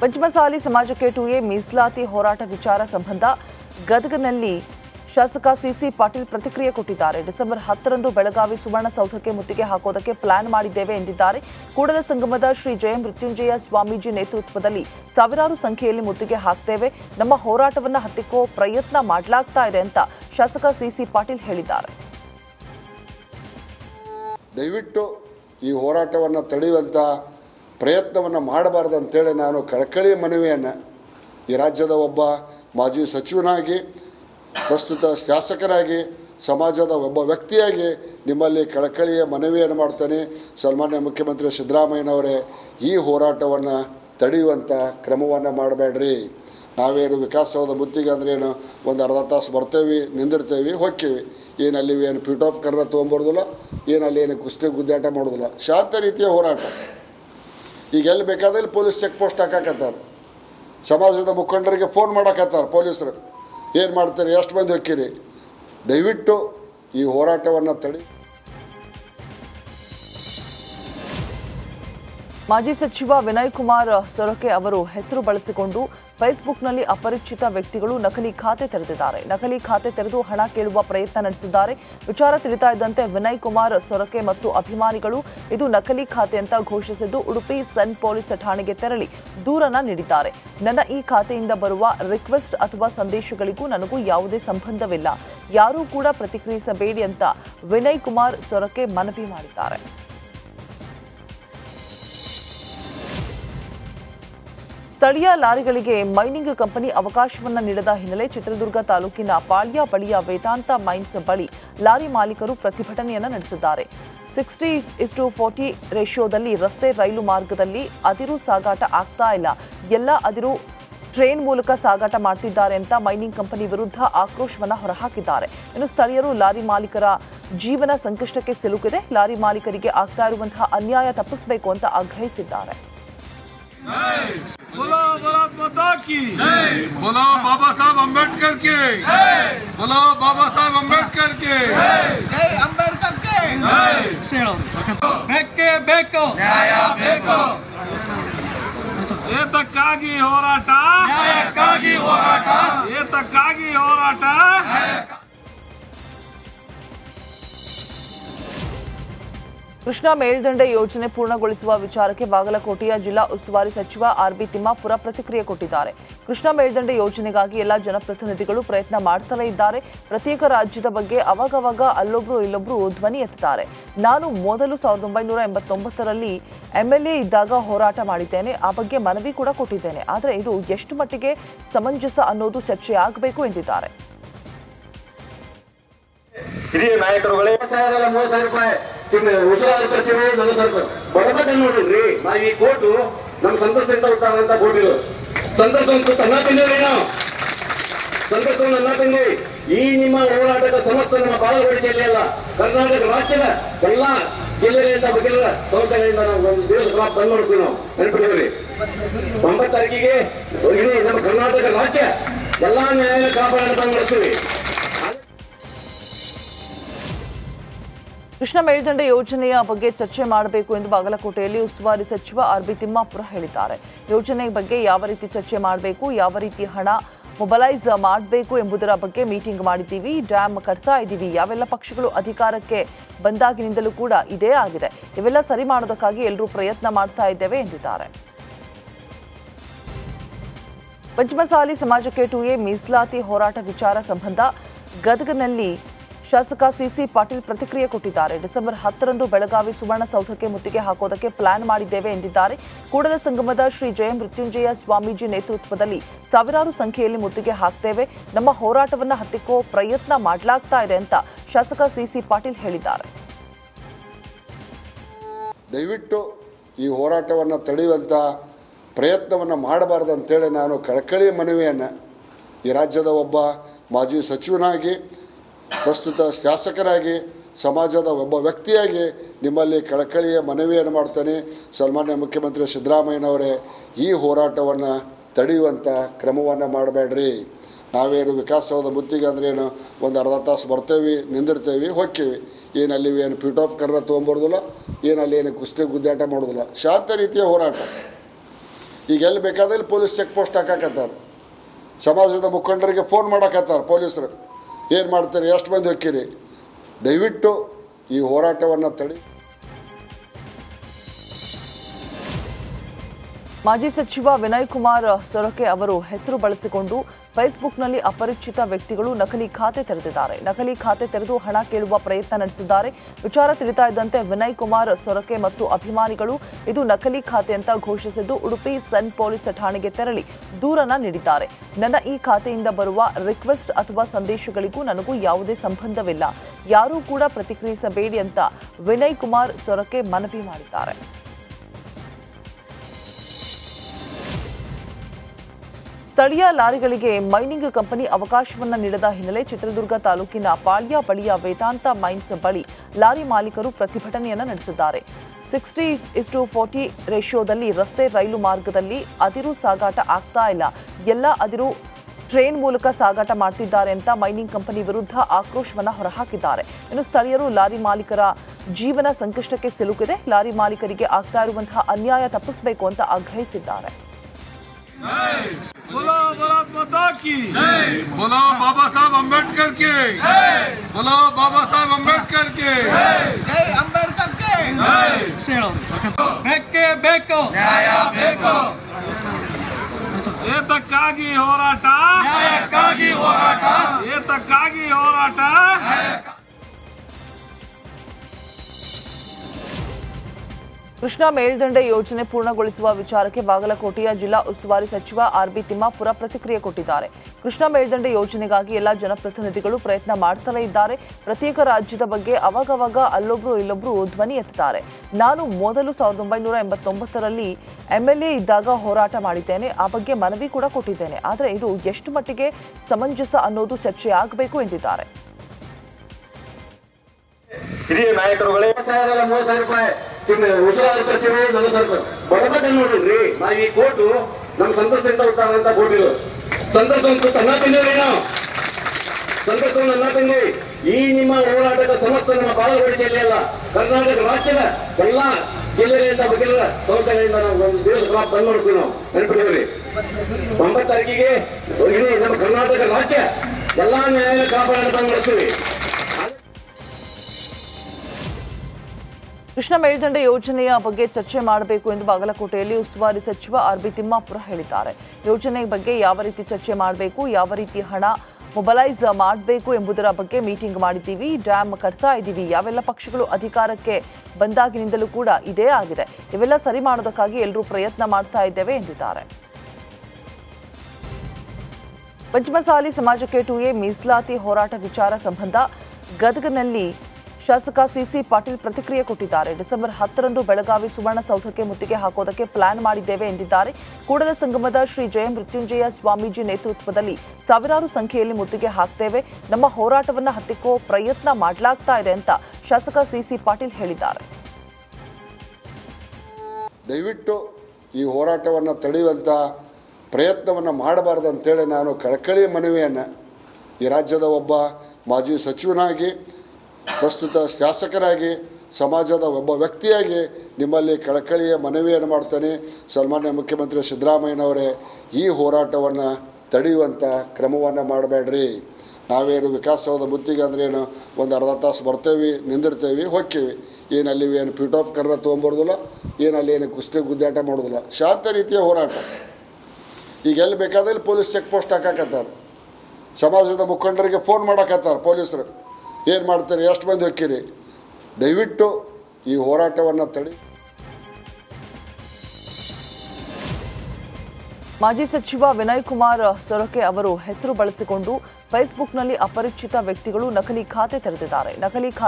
ಪಂಚಮಸಾಲಿ ಸಮಾಜಕ್ಕೆ to A ಮೀಸಲಾತಿ ಹೋರಾಟ ವಿಚಾರ ಸಂಬಂಧ ಗದಗನಲ್ಲಿ ಶಾಸಕ ಸಿಸಿ ಪಾಟೀಲ್ ಪ್ರತಿಕ್ರಿಯೆ ಕೊಟ್ಟಿದ್ದಾರೆ. ಡಿಸೆಂಬರ್ ಹತ್ತರಂದು ಬೆಳಗಾವಿ ಸುವರ್ಣಸೌಧಕ್ಕೆ ಮುತ್ತಿಗೆ ಹಾಕೋದಕ್ಕೆ ಪ್ಲಾನ್ ಮಾಡಿದ್ದೇವೆ ಎಂದಿದ್ದಾರೆ. ಕೂಡಲ ಸಂಗಮದ ಶ್ರೀ ಜಯ ಮೃತ್ಯುಂಜಯ ಸ್ವಾಮೀಜಿ ನೇತೃತ್ವದಲ್ಲಿ ಸಾವಿರಾರು ಸಂಖ್ಯೆಯಲ್ಲಿ ಮುತ್ತಿಗೆ ಹಾಕ್ತೇವೆ. ನಮ್ಮ ಹೋರಾಟವನ್ನು ಹತ್ತಿಕ್ಕೋ ಪ್ರಯತ್ನ ಮಾಡಲಾಗ್ತಾ ಇದೆ ಅಂತ ಶಾಸಕ ಸಿಸಿ ಪಾಟೀಲ್ ಹೇಳಿದ್ದಾರೆ. ದಯವಿಟ್ಟು ಈ ಹೋರಾಟವನ್ನು ತಡೆಯುವಂಥ ಪ್ರಯತ್ನವನ್ನು ಮಾಡಬಾರ್ದು ಅಂತೇಳಿ ನಾನು ಕಳಕಳಿಯ ಮನವಿಯನ್ನು ಈ ರಾಜ್ಯದ ಒಬ್ಬ ಮಾಜಿ ಸಚಿವನಾಗಿ, ಪ್ರಸ್ತುತ ಶಾಸಕರಾಗಿ, ಸಮಾಜದ ಒಬ್ಬ ವ್ಯಕ್ತಿಯಾಗಿ ನಿಮ್ಮಲ್ಲಿ ಕಳಕಳಿಯ ಮನವಿಯನ್ನು ಮಾಡ್ತೇನೆ. ಸನ್ಮಾನ್ಯ ಮುಖ್ಯಮಂತ್ರಿ ಸಿದ್ದರಾಮಯ್ಯನವರೇ, ಈ ಹೋರಾಟವನ್ನು ತಡೆಯುವಂಥ ಕ್ರಮವನ್ನು ಮಾಡಬೇಡ್ರಿ. ನಾವೇನು ವಿಕಾಸವಾದ ಬುತ್ತಿಗೆ ಅಂದ್ರೆ ಏನು, ಒಂದು ಅರ್ಧ ತಾಸು ಬರ್ತೇವೆ, ನಿಂದಿರ್ತೇವೆ, ಹೊಕ್ಕೇವಿ. ಏನಲ್ಲಿ ಏನು ಪೀಠೋಪಕರಣ ತೊಗೊಂಬರೋದಿಲ್ಲ, ಏನಲ್ಲಿ ಏನು ಕುಸ್ತಿ ಗುದ್ದಾಟ ಮಾಡೋದಿಲ್ಲ. ಶಾಂತ ರೀತಿಯ ಹೋರಾಟ. ಈಗ ಎಲ್ಲಿ ಬೇಕಾದಲ್ಲಿ ಪೊಲೀಸ್ ಚೆಕ್ ಪೋಸ್ಟ್ ಹಾಕಾಕತ್ತಾರ? ಸಮಾಜದ ಮುಖಂಡರಿಗೆ ಫೋನ್ ಮಾಡಕತ್ತಾರೆ ಪೊಲೀಸರು. ಏನು ಮಾಡ್ತಾರೆ? ಎಷ್ಟು ಮಂದಿ ಹೊಕ್ಕಿರಿ? ದಯವಿಟ್ಟು ಈ ಹೋರಾಟವನ್ನು ತಡೆ. ಮಾಜಿ ಸಚಿವ ವಿನಯ್ ಕುಮಾರ್ ಸೊರಕೆ ಅವರು ಹೆಸರು ಬಳಸಿಕೊಂಡು ಫೇಸ್ಬುಕ್ನಲ್ಲಿ ಅಪರಿಚಿತ ವ್ಯಕ್ತಿಗಳು ನಕಲಿ ಖಾತೆ ತೆರೆದಿದ್ದಾರೆ. ನಕಲಿ ಖಾತೆ ತೆರೆದು ಹಣ ಕೇಳುವ ಪ್ರಯತ್ನ ನಡೆಸಿದ್ದಾರೆ. ವಿಚಾರ ತಿಳಿತಾ ಇದ್ದಂತೆ ವಿನಯ್ ಕುಮಾರ್ ಸೊರಕೆ ಮತ್ತು ಅಭಿಮಾನಿಗಳು ಇದು ನಕಲಿ ಖಾತೆ ಅಂತ ಘೋಷಿಸಿದ್ದು ಉಡುಪಿ ಸನ್ ಪೊಲೀಸ್ ಠಾಣೆಗೆ ತೆರಳಿ ದೂರನ ನೀಡಿದ್ದಾರೆ. ನನ್ನ ಈ ಖಾತೆಯಿಂದ ಬರುವ ರಿಕ್ವೆಸ್ಟ್ ಅಥವಾ ಸಂದೇಶಗಳಿಗೂ ನನಗೂ ಯಾವುದೇ ಸಂಬಂಧವಿಲ್ಲ. ಯಾರೂ ಕೂಡ ಪ್ರತಿಕ್ರಿಯಿಸಬೇಡಿ ಅಂತ ವಿನಯ್ ಕುಮಾರ್ ಸೊರಕೆ ಮನವಿ ಮಾಡಿದ್ದಾರೆ. ಸ್ಥಳೀಯ ಲಾರಿಗಳಿಗೆ ಮೈನಿಂಗ್ ಕಂಪನಿ ಅವಕಾಶವನ್ನು ನೀಡದ ಹಿನ್ನೆಲೆ ಚಿತ್ರದುರ್ಗ ತಾಲೂಕಿನ ಪಾಳ್ಯ ಬಳಿಯ ವೇದಾಂತ ಮೈನ್ಸ್ ಬಳಿ ಲಾರಿ ಮಾಲೀಕರು ಪ್ರತಿಭಟನೆಯನ್ನು ನಡೆಸಿದ್ದಾರೆ. ಸಿಕ್ಸ್ಟಿ ಇಸ್ಟು ಫೋರ್ಟಿ ರೇಷಿಯೋದಲ್ಲಿ ರಸ್ತೆ ರೈಲು ಮಾರ್ಗದಲ್ಲಿ ಅದಿರು ಸಾಗಾಟ ಆಗ್ತಾ ಇಲ್ಲ. ಎಲ್ಲ ಅದಿರು ಟ್ರೈನ್ ಮೂಲಕ ಸಾಗಾಟ ಮಾಡ್ತಿದ್ದಾರೆ ಅಂತ ಮೈನಿಂಗ್ ಕಂಪನಿ ವಿರುದ್ಧ ಆಕ್ರೋಶವನ್ನು ಹೊರಹಾಕಿದ್ದಾರೆ. ಇನ್ನು ಸ್ಥಳೀಯರು ಲಾರಿ ಮಾಲೀಕರ ಜೀವನ ಸಂಕಷ್ಟಕ್ಕೆ ಸಿಲುಕಿದೆ. ಲಾರಿ ಮಾಲೀಕರಿಗೆ ಆಗ್ತಾ ಇರುವಂತಹ ಅನ್ಯಾಯ ತಪ್ಪಿಸಬೇಕು ಅಂತ ಆಗ್ರಹಿಸಿದ್ದಾರೆ. बोलो भारत माता की। बोलो बाबा साहब अंबेडकर के। बोलो बाबा साहब अंबेडकर के। जय अंबेडकर के। बेके बेको बेको ये तो कागी हो रहा होराटा ಕೃಷ್ಣಾ ಮೇಲ್ದಂಡೆ ಯೋಜನೆ ಪೂರ್ಣಗೊಳಿಸುವ ವಿಚಾರಕ್ಕೆ ಬಾಗಲಕೋಟೆಯ ಜಿಲ್ಲಾ ಉಸ್ತುವಾರಿ ಸಚಿವ ಆರ್ಬಿ ತಿಮ್ಮಾಪುರ ಪ್ರತಿಕ್ರಿಯೆ ಕೊಟ್ಟಿದ್ದಾರೆ. ಕೃಷ್ಣಾ ಮೇಲ್ದಂಡೆ ಯೋಜನೆಗಾಗಿ ಎಲ್ಲ ಜನಪ್ರತಿನಿಧಿಗಳು ಪ್ರಯತ್ನ ಮಾಡ್ತಲೇ ಇದ್ದಾರೆ. ಪ್ರತ್ಯೇಕ ರಾಜ್ಯದ ಬಗ್ಗೆ ಅವಾಗವಾಗ ಅಲ್ಲೊಬ್ರು ಇಲ್ಲೊಬ್ರು ಧ್ವನಿ ಎತ್ತಾರೆ ನಾನು ಮೊದಲು ಸಾವಿರದ ಒಂಬೈನೂರ ಎಂಬತ್ತೊಂಬತ್ತರಲ್ಲಿ ಎಂಎಲ್ಎ ಇದ್ದಾಗ ಹೋರಾಟ ಮಾಡಿದ್ದೇನೆ. ಆ ಬಗ್ಗೆ ಮನವಿ ಕೂಡ ಕೊಟ್ಟಿದ್ದೇನೆ. ಆದರೆ ಇದು ಎಷ್ಟು ಮಟ್ಟಿಗೆ ಸಮಂಜಸ ಅನ್ನೋದು ಚರ್ಚೆಯಾಗಬೇಕು ಎಂದಿದ್ದಾರೆ. ಹಿರಿಯ ನಾಯಕರುಗಳೇ. ಸಾವಿರ ನೋಡ್ರಿ ನಾವು ಈ ಕೋಟು ನಮ್ಮ ಸಂತಸದಿಂದ ಉಂಟಾದಂತ ಕೋಟ್ ಇದು. ಸಂತಸ ಒಂದು ತನ್ನ ತಿಂದಿವಿ ನಾವು ಸಂತಸವನ್ನು ಅನ್ನ ತಿಂದಿ. ಈ ನಿಮ್ಮ ಹೋರಾಟದ ಸಮಸ್ತ ನಮ್ಮ ಬಾಗಲಕೋಟೆ ಅಲ್ಲ, ಕರ್ನಾಟಕ ರಾಜ್ಯದ ಎಲ್ಲಾ ಜಿಲ್ಲೆಗಳಿಂದ ಬಗೆಲ್ಲ ಸಂಸ್ಥೆಗಳಿಂದ ನಾವು ಒಂದು ದಿವಸ ಸಭಾ ಬಂದ್ ಮಾಡ್ತೀವಿ ನಾವು. ನೆನಪಿದ್ದೀವಿ ಒಂಬತ್ತು ತಾರೀಕಿಗೆ ನಮ್ಮ ಕರ್ನಾಟಕ ರಾಜ್ಯ ಎಲ್ಲಾ ನ್ಯಾಯಾಲಯ ಕಾಪಾಡಲು ಬಂದ್ ಮಾಡ್ತೀವಿ. ಕೃಷ್ಣ ಮೇಲ್ದಂಡೆ ಯೋಜನೆಯ ಬಗ್ಗೆ ಚರ್ಚೆ ಮಾಡಬೇಕು ಎಂದು ಬಾಗಲಕೋಟೆಯಲ್ಲಿ ಉಸ್ತುವಾರಿ ಸಚಿವ ಆರ್ ಬಿ ತಿಮ್ಮಾಪುರ ಹೇಳಿದ್ದಾರೆ. ಯೋಜನೆ ಬಗ್ಗೆ ಯಾವ ರೀತಿ ಚರ್ಚೆ ಮಾಡಬೇಕು, ಯಾವ ರೀತಿ ಹಣ ಮೊಬಲೈಸ್ ಮಾಡಬೇಕು ಎಂಬುದರ ಬಗ್ಗೆ ಮೀಟಿಂಗ್ ಮಾಡಿದ್ದೀವಿ. ಡ್ಯಾಮ್ ಕಟ್ತಾ ಇದ್ದೀವಿ. ಯಾವೆಲ್ಲ ಪಕ್ಷಗಳು ಅಧಿಕಾರಕ್ಕೆ ಬಂದಾಗಿನಿಂದಲೂ ಕೂಡ ಇದೇ ಆಗಿದೆ. ಇವೆಲ್ಲ ಸರಿ ಮಾಡೋದಕ್ಕಾಗಿ ಎಲ್ಲರೂ ಪ್ರಯತ್ನ ಮಾಡ್ತಾ ಇದ್ದೇವೆ ಎಂದಿದ್ದಾರೆ. ಪಂಚಮಸಾಲಿ ಸಮಾಜಕ್ಕೆ ಟು ಎ ಮೀಸಲಾತಿ ಹೋರಾಟ ವಿಚಾರ ಸಂಬಂಧ ಗದಗನಲ್ಲಿ ಶಾಸಕ ಸಿಸಿ ಪಾಟೀಲ್ ಪ್ರತಿಕ್ರಿಯೆ ಕೊಟ್ಟಿದ್ದಾರೆ. ಡಿಸೆಂಬರ್ ಹತ್ತರಂದು ಬೆಳಗಾವಿ ಸುವರ್ಣಸೌಧಕ್ಕೆ ಮುತ್ತಿಗೆ ಹಾಕೋದಕ್ಕೆ ಪ್ಲಾನ್ ಮಾಡಿದ್ದೇವೆ ಎಂದಿದ್ದಾರೆ. ಕೂಡಲ ಸಂಗಮದ ಶ್ರೀ ಜಯ ಮೃತ್ಯುಂಜಯ ಸ್ವಾಮೀಜಿ ನೇತೃತ್ವದಲ್ಲಿ ಸಾವಿರಾರು ಸಂಖ್ಯೆಯಲ್ಲಿ ಮುತ್ತಿಗೆ ಹಾಕ್ತೇವೆ. ನಮ್ಮ ಹೋರಾಟವನ್ನು ಹತ್ತಿಕ್ಕೋ ಪ್ರಯತ್ನ ಮಾಡಲಾಗ್ತಾ ಇದೆ ಅಂತ ಶಾಸಕ ಸಿಸಿ ಪಾಟೀಲ್ ಹೇಳಿದ್ದಾರೆ. ದಯವಿಟ್ಟು ಈ ಹೋರಾಟವನ್ನು ತಡೆಯುವಂಥ ಪ್ರಯತ್ನವನ್ನು ಮಾಡಬಾರ್ದು ಅಂತೇಳಿ ನಾನು ಕಳಕಳಿಯ ಮನವಿಯನ್ನು ಈ ರಾಜ್ಯದ ಒಬ್ಬ ಮಾಜಿ ಸಚಿವನಾಗಿ ಪ್ರಸ್ತುತ ಶಾಸಕರಾಗಿ, ಸಮಾಜದ ಒಬ್ಬ ವ್ಯಕ್ತಿಯಾಗಿ ನಿಮ್ಮಲ್ಲಿ ಕಳಕಳಿಯ ಮನವಿಯನ್ನು ಮಾಡ್ತೇನೆ. ಸನ್ಮಾನ್ಯ ಮುಖ್ಯಮಂತ್ರಿ ಸಿದ್ದರಾಮಯ್ಯನವರೇ, ಈ ಹೋರಾಟವನ್ನು ತಡೆಯುವಂಥ ಕ್ರಮವನ್ನು ಮಾಡಬೇಡ್ರಿ. ನಾವೇನು ವಿಕಾಸವಾದ ಬುತ್ತಿಗೆ ಅಂದ್ರೆ ಏನು, ಒಂದು ಅರ್ಧ ತಾಸು ಬರ್ತೇವೆ, ನಿಂದಿರ್ತೇವೆ ಹೋಗ್ತೀವಿ ಏನಲ್ಲಿ ಏನು ಪೀಠೋಪಕರಣ ತೊಗೊಂಬರೋದಿಲ್ಲ ಏನು ಅಲ್ಲಿ ಏನು ಕುಸ್ತಿ ಗುದ್ದಾಟ ಮಾಡೋದಿಲ್ಲ. ಶಾಂತ ರೀತಿಯ ಹೋರಾಟ. ಈಗ ಎಲ್ಲಿ ಬೇಕಾದಲ್ಲಿ ಪೊಲೀಸ್ ಚೆಕ್ ಪೋಸ್ಟ್ ಹಾಕಾಕತ್ತಾರೆ. ಸಮಾಜದ ಮುಖಂಡರಿಗೆ ಫೋನ್ ಮಾಡಕತ್ತಾರೆ ಪೊಲೀಸರು. ಏನು ಮಾಡ್ತೀರಿ ಎಷ್ಟು ಮಂದಿ ಹೋಕ್ಕೀರಿ ದಯವಿಟ್ಟು ಈ ಹೋರಾಟವನ್ನು ತಡಿ. ಮಾಜಿ ಸಚಿವ ವಿನಯ್ ಕುಮಾರ್ ಸೊರಕೆ ಅವರು ಹೆಸರು ಬಳಸಿಕೊಂಡು ಫೇಸ್ಬುಕ್ನಲ್ಲಿ ಅಪರಿಚಿತ ವ್ಯಕ್ತಿಗಳು ನಕಲಿ ಖಾತೆ ತೆರೆದಿದ್ದಾರೆ. ನಕಲಿ ಖಾತೆ ತೆರೆದು ಹಣ ಕೇಳುವ ಪ್ರಯತ್ನ ನಡೆಸಿದ್ದಾರೆ. ವಿಚಾರ ತಿಳಿತಾ ಇದ್ದಂತೆ ವಿನಯ್ ಕುಮಾರ್ ಸೊರಕೆ ಮತ್ತು ಅಭಿಮಾನಿಗಳು ಇದು ನಕಲಿ ಖಾತೆ ಅಂತ ಘೋಷಿಸಿದ್ದು ಉಡುಪಿ ಸನ್ ಪೊಲೀಸ್ ಠಾಣೆಗೆ ತೆರಳಿ ದೂರನ ನೀಡಿದ್ದಾರೆ. ನನ್ನ ಈ ಖಾತೆಯಿಂದ ಬರುವ ರಿಕ್ವೆಸ್ಟ್ ಅಥವಾ ಸಂದೇಶಗಳಿಗೂ ನನಗೂ ಯಾವುದೇ ಸಂಬಂಧವಿಲ್ಲ. ಯಾರೂ ಕೂಡ ಪ್ರತಿಕ್ರಿಯಿಸಬೇಡಿ ಅಂತ ವಿನಯ್ ಕುಮಾರ್ ಸೊರಕೆ ಮನವಿ ಮಾಡಿದ್ದಾರೆ. ಸ್ಥಳೀಯ ಲಾರಿಗಳಿಗೆ ಮೈನಿಂಗ್ ಕಂಪನಿ ಅವಕಾಶವನ್ನ ನೀಡದ ಹಿನ್ನೆಲೆ ಚಿತ್ರದುರ್ಗ ತಾಲೂಕಿನ ಪಾಳ್ಯ ಬಳಿಯ ವೇದಾಂತ ಮೈನ್ಸ್ ಬಳಿ ಲಾರಿ ಮಾಲೀಕರು ಪ್ರತಿಭಟನೆಯನ್ನು ನಡೆಸಿದ್ದಾರೆ. ಸಿಕ್ಸ್ಟಿ ಇಸ್ಟು ಫೋರ್ಟಿ ರೇಷಿಯೋದಲ್ಲಿ ರಸ್ತೆ ರೈಲು ಮಾರ್ಗದಲ್ಲಿ ಅದಿರು ಸಾಗಾಟ ಆಗ್ತಾ ಇಲ್ಲ. ಎಲ್ಲ ಅದಿರು ಟ್ರೈನ್ ಮೂಲಕ ಸಾಗಾಟ ಮಾಡ್ತಿದ್ದಾರೆ ಅಂತ ಮೈನಿಂಗ್ ಕಂಪನಿ ವಿರುದ್ಧ ಆಕ್ರೋಶವನ್ನು ಹೊರಹಾಕಿದ್ದಾರೆ. ಇನ್ನು ಸ್ಥಳೀಯರು ಲಾರಿ ಮಾಲೀಕರ ಜೀವನ ಸಂಕಷ್ಟಕ್ಕೆ ಸಿಲುಕಿದೆ. ಲಾರಿ ಮಾಲೀಕರಿಗೆ ಆಗ್ತಾ ಇರುವಂತಹ ಅನ್ಯಾಯ ತಪ್ಪಿಸಬೇಕು ಅಂತ ಆಗ್ರಹಿಸಿದ್ದಾರೆ. बोलो भारत माता की। बोलो बाबा साहब अंबेडकर के। बोलो बाबा साहब अंबेडकर के। अंबेडकर के। तो कागी हो रहा ये तक कागी होराटा। ये तक कागी होराटा। ये तक ಕೃಷ್ಣಾ ಮೇಲ್ದಂಡೆ ಯೋಜನೆ ಪೂರ್ಣಗೊಳಿಸುವ ವಿಚಾರಕ್ಕೆ ಬಾಗಲಕೋಟೆಯ ಜಿಲ್ಲಾ ಉಸ್ತುವಾರಿ ಸಚಿವ ಆರ್ಬಿ ತಿಮ್ಮಾಪುರ ಪ್ರತಿಕ್ರಿಯೆ ಕೊಟ್ಟಿದ್ದಾರೆ. ಕೃಷ್ಣಾ ಮೇಲ್ದಂಡೆ ಯೋಜನೆಗಾಗಿ ಎಲ್ಲ ಜನಪ್ರತಿನಿಧಿಗಳು ಪ್ರಯತ್ನ ಮಾಡ್ತಲೇ ಇದ್ದಾರೆ. ಪ್ರತ್ಯೇಕ ರಾಜ್ಯದ ಬಗ್ಗೆ ಅವಾಗವಾಗ ಅಲ್ಲೊಬ್ರು ಇಲ್ಲೊಬ್ರು ಧ್ವನಿ ಎತ್ತುತ್ತಾರೆ. ನಾನು ಮೊದಲು ಸಾವಿರದ ಒಂಬೈನೂರ ಎಂಬತ್ತೊಂಬತ್ತರಲ್ಲಿ ಎಂಎಲ್ಎ ಇದ್ದಾಗ ಹೋರಾಟ ಮಾಡಿದ್ದೇನೆ. ಆ ಬಗ್ಗೆ ಮನವಿ ಕೂಡ ಕೊಟ್ಟಿದ್ದೇನೆ. ಆದರೆ ಇದು ಎಷ್ಟು ಮಟ್ಟಿಗೆ ಸಮಂಜಸ ಅನ್ನೋದು ಚರ್ಚೆಯಾಗಬೇಕು ಎಂದಿದ್ದಾರೆ. ಹಿರಿಯ ನಾಯಕರುಗಳೇ ರೂಪಾಯಿ ಬಡಬಡ್ಡಿ ನೋಡ್ರಿ. ನಾವು ಈ ಕೋಟು ನಮ್ಮ ಸಂತಸದಿಂದ ಉಂಟಾದಂತ ಅಂತ ಇದು. ಸಂತಸ ಅನ್ನ ನಾವು. ಸಂತಸವನ್ನು ಅನ್ನ ತಿಂದಿ ಈ ನಿಮ್ಮ ಹೋರಾಟದ ಸಮಸ್ತ ನಮ್ಮ ಬಾಗಲಕೋಟೆ ಜಿಲ್ಲೆಯಲ್ಲ ಕರ್ನಾಟಕ ರಾಜ್ಯದ ಎಲ್ಲಾ ಜಿಲ್ಲೆಗಳಿಂದ ಬಗೆಲ್ಲ ಸಂಸ್ಥೆಗಳಿಂದ ನಾವು ಒಂದು ದಿವಸ ಮಾಡ್ತೀವಿ ನಾವು. ನೆನಪಿದ್ದೀವಿ ಒಂಬತ್ತು ತಾರೀಕಿಗೆ, ಇಡೀ ನಮ್ಮ ಕರ್ನಾಟಕ ರಾಜ್ಯ ಎಲ್ಲಾ ನ್ಯಾಯಾಲಯ ಕಾಪಾಡಲು ಬಂದ್ ಕೃಷ್ಣ ಮೇಲ್ದಂಡೆ ಯೋಜನೆಯ ಬಗ್ಗೆ ಚರ್ಚೆ ಮಾಡಬೇಕು ಎಂದು ಬಾಗಲಕೋಟೆಯಲ್ಲಿ ಉಸ್ತುವಾರಿ ಸಚಿವ ಆರ್ ಬಿ ತಿಮ್ಮಾಪುರ ಹೇಳಿದ್ದಾರೆ. ಯೋಜನೆ ಬಗ್ಗೆ ಯಾವ ರೀತಿ ಚರ್ಚೆ ಮಾಡಬೇಕು, ಯಾವ ರೀತಿ ಹಣ ಮೊಬಲೈಸ್ ಮಾಡಬೇಕು ಎಂಬುದರ ಬಗ್ಗೆ ಮೀಟಿಂಗ್ ಮಾಡಿದ್ದೀವಿ. ಡ್ಯಾಮ್ ಕಟ್ತಾ ಇದ್ದೀವಿ. ಯಾವೆಲ್ಲ ಪಕ್ಷಗಳು ಅಧಿಕಾರಕ್ಕೆ ಬಂದಾಗಿನಿಂದಲೂ ಕೂಡ ಇದೇ ಆಗಿದೆ. ಇವೆಲ್ಲ ಸರಿ ಮಾಡೋದಕ್ಕಾಗಿ ಎಲ್ಲರೂ ಪ್ರಯತ್ನ ಮಾಡ್ತಾ ಇದ್ದೇವೆ ಎಂದಿದ್ದಾರೆ. ಪಂಚಮಸಾಲಿ ಸಮಾಜಕ್ಕೆ ಟು ಎ ಮೀಸಲಾತಿ ಹೋರಾಟ ವಿಚಾರ ಸಂಬಂಧ ಗದಗನಲ್ಲಿ ಶಾಸಕ ಸಿಸಿ ಪಾಟೀಲ್ ಪ್ರತಿಕ್ರಿಯೆ ಕೊಟ್ಟಿದ್ದಾರೆ. ಡಿಸೆಂಬರ್ ಹತ್ತರಂದು ಬೆಳಗಾವಿ ಸುವರ್ಣಸೌಧಕ್ಕೆ ಮುತ್ತಿಗೆ ಹಾಕೋದಕ್ಕೆ ಪ್ಲಾನ್ ಮಾಡಿದ್ದೇವೆ ಎಂದಿದ್ದಾರೆ. ಕೂಡಲ ಸಂಗಮದ ಶ್ರೀ ಜಯ ಮೃತ್ಯುಂಜಯ ಸ್ವಾಮೀಜಿ ನೇತೃತ್ವದಲ್ಲಿ ಸಾವಿರಾರು ಸಂಖ್ಯೆಯಲ್ಲಿ ಮುತ್ತಿಗೆ ಹಾಕ್ತೇವೆ. ನಮ್ಮ ಹೋರಾಟವನ್ನು ಹತ್ತಿಕ್ಕೋ ಪ್ರಯತ್ನ ಮಾಡಲಾಗ್ತಾ ಇದೆ ಅಂತ ಶಾಸಕ ಸಿಸಿ ಪಾಟೀಲ್ ಹೇಳಿದ್ದಾರೆ. ದಯವಿಟ್ಟು ಈ ಹೋರಾಟವನ್ನು ತಡೆಯುವಂಥ ಪ್ರಯತ್ನವನ್ನು ಮಾಡಬಾರ್ದು ಅಂತೇಳಿ ನಾನು ಕಳಕಳಿಯ ಮನವಿಯನ್ನು ಈ ರಾಜ್ಯದ ಒಬ್ಬ ಮಾಜಿ ಸಚಿವನಾಗಿ ಪ್ರಸ್ತುತ ಶಾಸಕರಾಗಿ, ಸಮಾಜದ ಒಬ್ಬ ವ್ಯಕ್ತಿಯಾಗಿ ನಿಮ್ಮಲ್ಲಿ ಕಳಕಳಿಯ ಮನವಿಯನ್ನು ಮಾಡ್ತಾನೆ. ಸನ್ಮಾನ್ಯ ಮುಖ್ಯಮಂತ್ರಿ ಸಿದ್ದರಾಮಯ್ಯನವರೇ, ಈ ಹೋರಾಟವನ್ನು ತಡೆಯುವಂಥ ಕ್ರಮವನ್ನು ಮಾಡಬೇಡ್ರಿ. ನಾವೇನು ವಿಕಾಸವಾದ ಬುತ್ತಿಗೆ ಅಂದ್ರೆ ಏನು, ಒಂದು ಅರ್ಧ ತಾಸು ಬರ್ತೇವೆ, ನಿಂದಿರ್ತೇವೆ, ಹೊಕ್ಕೇವಿ. ಏನಲ್ಲಿ ಏನು ಪೀಠೋಪಕರಣ ತೊಗೊಂಬರೋದಿಲ್ಲ, ಏನಲ್ಲಿ ಏನು ಕುಸ್ತಿ ಗುದ್ದಾಟ ಮಾಡೋದಿಲ್ಲ. ಶಾಂತ ರೀತಿಯ ಹೋರಾಟ. ಈಗ ಎಲ್ಲಿ ಬೇಕಾದಲ್ಲಿ ಪೊಲೀಸ್ ಚೆಕ್ ಪೋಸ್ಟ್ ಹಾಕಾಕತ್ತಾರೆ. ಸಮಾಜದ ಮುಖಂಡರಿಗೆ ಫೋನ್ ಮಾಡಕತ್ತಾರೆ ಪೊಲೀಸರು. ಏನು ಮಾಡ್ತೀರಿ? ಎಷ್ಟು ಮಂದಿ ಹೊಕ್ಕೀರಿ? ದಯವಿಟ್ಟು ಈ ಹೋರಾಟವನ್ನು ತಡಿ. ಮಾಜಿ ಸಚಿವ ವಿನಯ್ ಕುಮಾರ್ ಸೊರಕೆ ಅವರು ಹೆಸರು ಬಳಸಿಕೊಂಡು ಫೇಸ್ಬುಕ್ನಲ್ಲಿ ಅಪರಿಚಿತ ವ್ಯಕ್ತಿಗಳು ನಕಲಿ ಖಾತೆ ತೆರೆದಿದ್ದಾರೆ. ನಕಲಿ